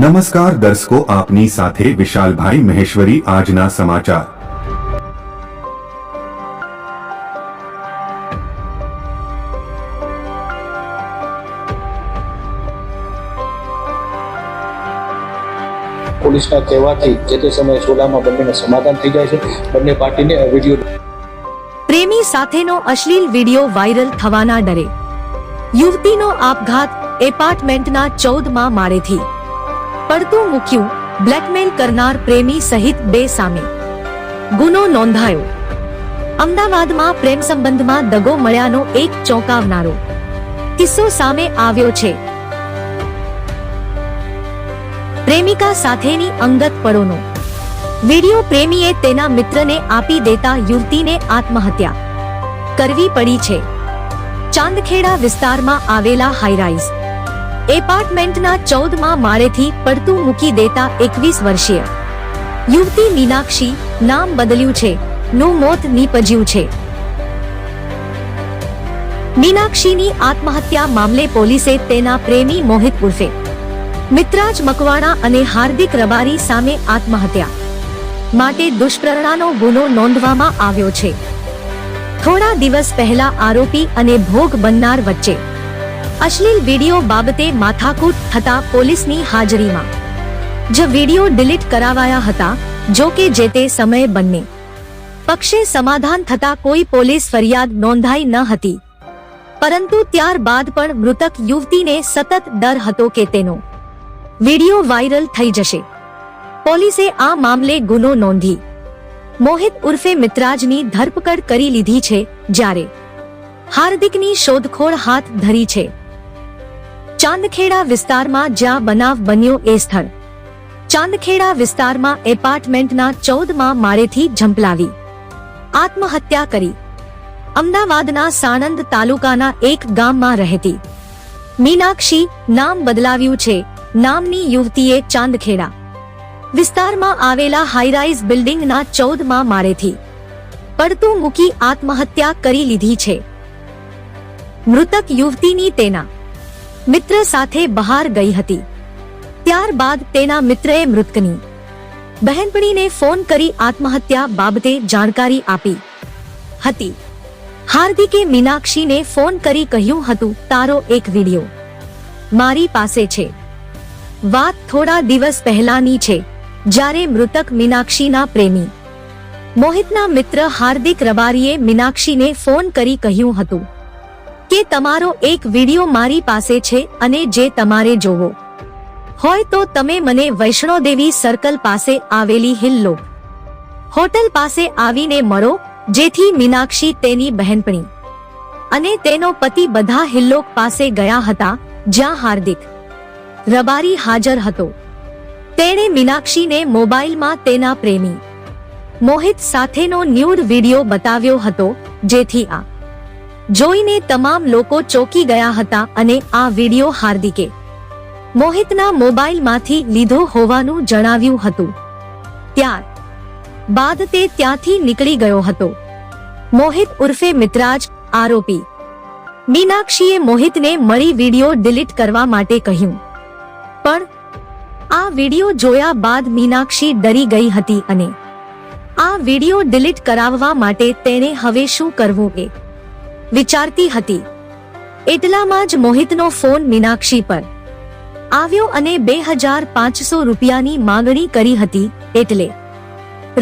નમસ્કાર દર્શકો આપની સાથે વિશાલભાઈ મહેશ્વરી આજના સમાચાર. પોલીસના કહેવાથી જે તે સમયે સોલામાં બંનેને સમાધાન થઈ જાય છે. બંને પાર્ટીને વીડિયો પ્રેમી સાથેનો અશ્લીલ વીડિયો વાયરલ થવાના ડરે. યુવતીનો આપઘાત એપાર્ટમેન્ટના ચૌદમાં માળેથી. પડતું મૂક્યું બ્લેકમેલ કરનાર પ્રેમી સહિત બે સામે. ગુનો નોંધાયો. અમદાવાદમાં પ્રેમ સંબંધમાં દગો મળ્યાનો એક ચોંકાવનારો. કિસ્સો સામે આવ્યો છે. પ્રેમિકા સાથેની અંગત પળોનો. વિડિયો પ્રેમીએ તેના મિત્રને આપી દેતા યુવતીને આત્મહત્યા. કરવી પડી છે. ચાંદખેડા વિસ્તારમાં આવેલા હાઈરાઈઝ એપાર્ટમેન્ટના ચૌદમાં માળેથી પડતું મૂકી દેતા એકવીસ વર્ષીય. યુવતી મીનાક્ષી નામ બદલ્યું છે, નું મોત નીપજ્યું છે. મીનાક્ષીની આત્મહત્યા મામલે પોલીસે તેના પ્રેમી મોહિત ઉર્ફે મિત્રાજ મકવાણા અને હાર્દિક રબારી સામે આત્મહત્યા માટે દુષ્પ્રેરણાનો ગુનો નોંધવામાં આવ્યો છે. થોડા દિવસ પહેલા આરોપી અને ભોગ બનનાર વચ્ચે અશ્લીલ વીડિયો બાબતે માથાકૂટ થતા પોલીસની હાજરીમાં. જ વિડિયો ડિલીટ કરાવાયા હતા, જો કે જે તે સમયે બંને પક્ષે સમાધાન થતા કોઈ પોલીસ ફરિયાદ નોંધાઈ ન હતી. પરંતુ ત્યારબાદ પણ મૃતક યુવતીને સતત ડર હતો કે તેનો વિડિયો વાયરલ થઈ જશે. પોલીસે આ મામલે ગુનો નોંધી. મોહિત ઉર્ફે મિત્રાજની ધરપકડ કરી લીધી છે, જ્યારે હાર્દિકની શોધખોળ હાથ ધરી છે. ચાંદખેડા વિસ્તારમાં જ્યાં બનાવ બન્યો એ સ્થળ. ચાંદખેડા વિસ્તારમાં એપાર્ટમેન્ટના ચૌદમાં માળેથી ઝંપલાવી. આત્મહત્યા કરી. અમદાવાદના સાણંદ તાલુકાના એક ગામમાં રહેતી. મીનાક્ષી નામ બદલાવ્યું છે. નામની યુવતીએ ચાંદખેડા વિસ્તારમાં આવેલા હાઈરાઈઝ બિલ્ડિંગના ચૌદમાં માળેથી પડતું મૂકી આત્મહત્યા કરી લીધી છે. મૃતક યુવતીની તેના મિત્ર સાથે બહાર ગઈ હતી. ત્યારબાદ તેના મિત્રએ મૃતકની બહેનપણીને ફોન કરી આત્મહત્યા બાબતે જાણકારી આપી હતી. હાર્દિકે મીનાક્ષીને ફોન કરી કહ્યું હતું, તારો એક વિડિયો મારી પાસે છે. વાત થોડા દિવસ પહેલાની છે, જ્યારે મૃતક મીનાક્ષીના પ્રેમી. મોહિતના મિત્ર હાર્દિક રબારીએ મીનાક્ષીને ફોન કરી કહ્યું હતું કે તમારો એક વીડિયો મારી પાસે છે અને જે તમારે જોવો. હોય તો તમે મને વૈષ્ણોદેવી સર્કલ પાસે આવેલી હિલ્લો. હોટલ પાસે આવીને મળો, જેથી મીનાક્ષી તેની બહેનપણી અને તેનો પતિ બધા હિલ્લોક પાસે ગયા હતા, જ્યાં હાર્દિક રબારી હાજર હતો. તેણે મીનાક્ષીને મોબાઈલમાં તેના પ્રેમી મોહિત સાથેનો ન્યૂડ વીડિયો બતાવ્યો હતો, જેથી આ જોઈને તમામ લોકો ચોકી ગયા હતા અને આ વિડિયો હાર્દિકે મોહિતના મોબાઈલમાંથી લીધો હોવાનું જણાવ્યું હતું. ત્યાર બાદ તે ત્યાંથી નીકળી ગયો હતો. મોહિત ઉર્ફે મિત્રાજ, આરોપી. મીનાક્ષીએ મોહિતને મળી વિડિયો ડિલીટ કરવા માટે કહ્યું. પણ આ વિડિયો જોયા બાદ મીનાક્ષી ડરી ગઈ હતી અને આ વિડિયો ડિલીટ કરાવવા માટે તેણે હવે શું કરવું એ વિચારતી હતી. એટલામાં જ મોહિતનો ફોન મીનાક્ષી પર. આવ્યો અને બે હજાર પાંચસો રૂપિયાની માંગણી કરી હતી એટલે.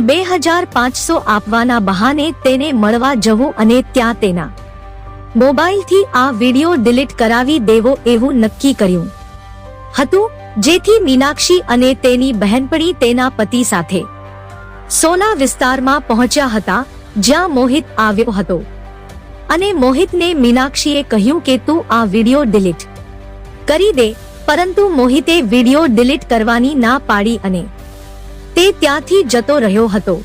બે હજાર પાંચસો આપવાના બહાને તેને મળવા જવું અને ત્યાં તેના. મોબાઈલથી આ વિડિયો ડિલીટ કરાવી દેવો એવું નક્કી કર્યું. હતું, જેથી મીનાક્ષી અને તેની બહેનપણી તેના પતિ સાથે. સોલા વિસ્તારમાં પહોંચ્યા હતા, જ્યાં મોહિત આવ્યો હતો. અને મોહિતને મીનાક્ષીએ કહ્યું કે તું આ વિડિયો ડિલીટ કરી દે, પરંતુ મોહિતે વિડિયો ડિલીટ કરવાની ના પાડી અને તે ત્યાંથી જતો રહ્યો હતો.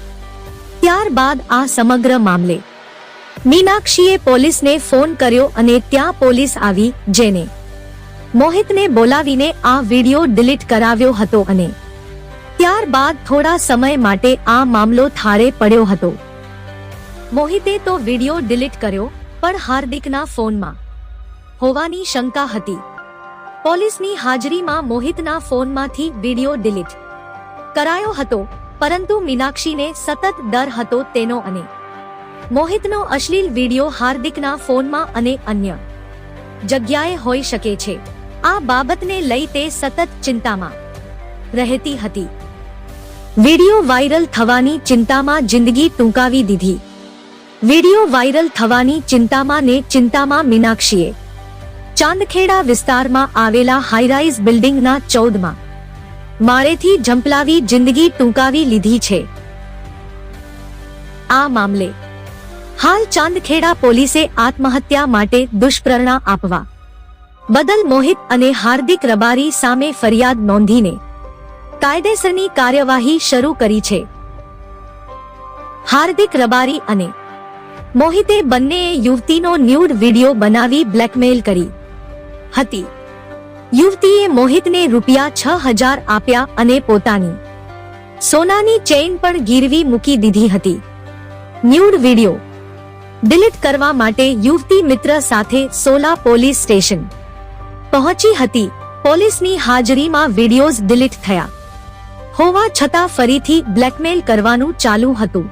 ત્યારબાદ આ સમગ્ર મામલે મીનાક્ષીએ પોલીસને ફોન કર્યો અને ત્યાં પોલીસ આવી, જેને મોહિતને બોલાવીને આ વિડિયો ડિલીટ કરાવ્યો હતો અને ત્યારબાદ થોડા સમય માટે આ મામલો થારે પડ્યો હતો. મોહિતે તો વિડિયો ડિલીટ કર્યો, પણ હાર્દિકના ફોનમાં. હોવાની શંકા હતી. પોલીસની હાજરીમાં મોહિતના ફોનમાંથી વીડિયો ડિલીટ. કરાયો હતો, પરંતુ મીનાક્ષીને સતત ડર હતો તેનો અને. મોહિતનો અશ્લીલ વીડિયો હાર્દિકના ફોનમાં અને અન્ય. જગ્યાએ હોઈ શકે છે. આ બાબતને લઈ તે સતત ચિંતામાં રહેતી હતી. વીડિયો વાયરલ થવાની ચિંતામાં જિંદગી ટૂંકાવી દીધી. વીડિયો વાયરલ થવાની ચિંતામાં ને ચિંતામાં મીનાક્ષીએ. ચાંદખેડા વિસ્તારમાં આવેલા હાઈરાઇઝ બિલ્ડિંગના ચૌદમાં. માળેથી ઝંપલાવી જિંદગી ટૂંકાવી લીધી છે. આ મામલે, હાલ ચાંદખેડા પોલીસે આત્મહત્યા માટે દુષ્પ્રેરણા આપવા. બદલ મોહિત અને હાર્દિક રબારી સામે ફરિયાદ નોંધીને, કાયદેસરની કાર્યવાહી શરૂ કરી છે. હાર્દિક રબારી અને મોહિતે બંનેએ યુવતીનો ન્યૂડ વીડિયો બનાવી બ્લેકમેલ કરી હતી. યુવતીએ મોહિતને રૂપિયા છ હજાર આપ્યા અને પોતાની સોનાની ચેઇન પણ ગીરવી મૂકી દીધી હતી. ન્યૂડ વીડિયો ડિલીટ કરવા માટે યુવતી મિત્ર સાથે સોલા પોલીસ સ્ટેશન પહોંચી હતી. પોલીસની હાજરીમાં વિડીયોઝ ડિલીટ થયા. હોવા છતાં ફરીથી બ્લેકમેલ કરવાનું ચાલુ હતું.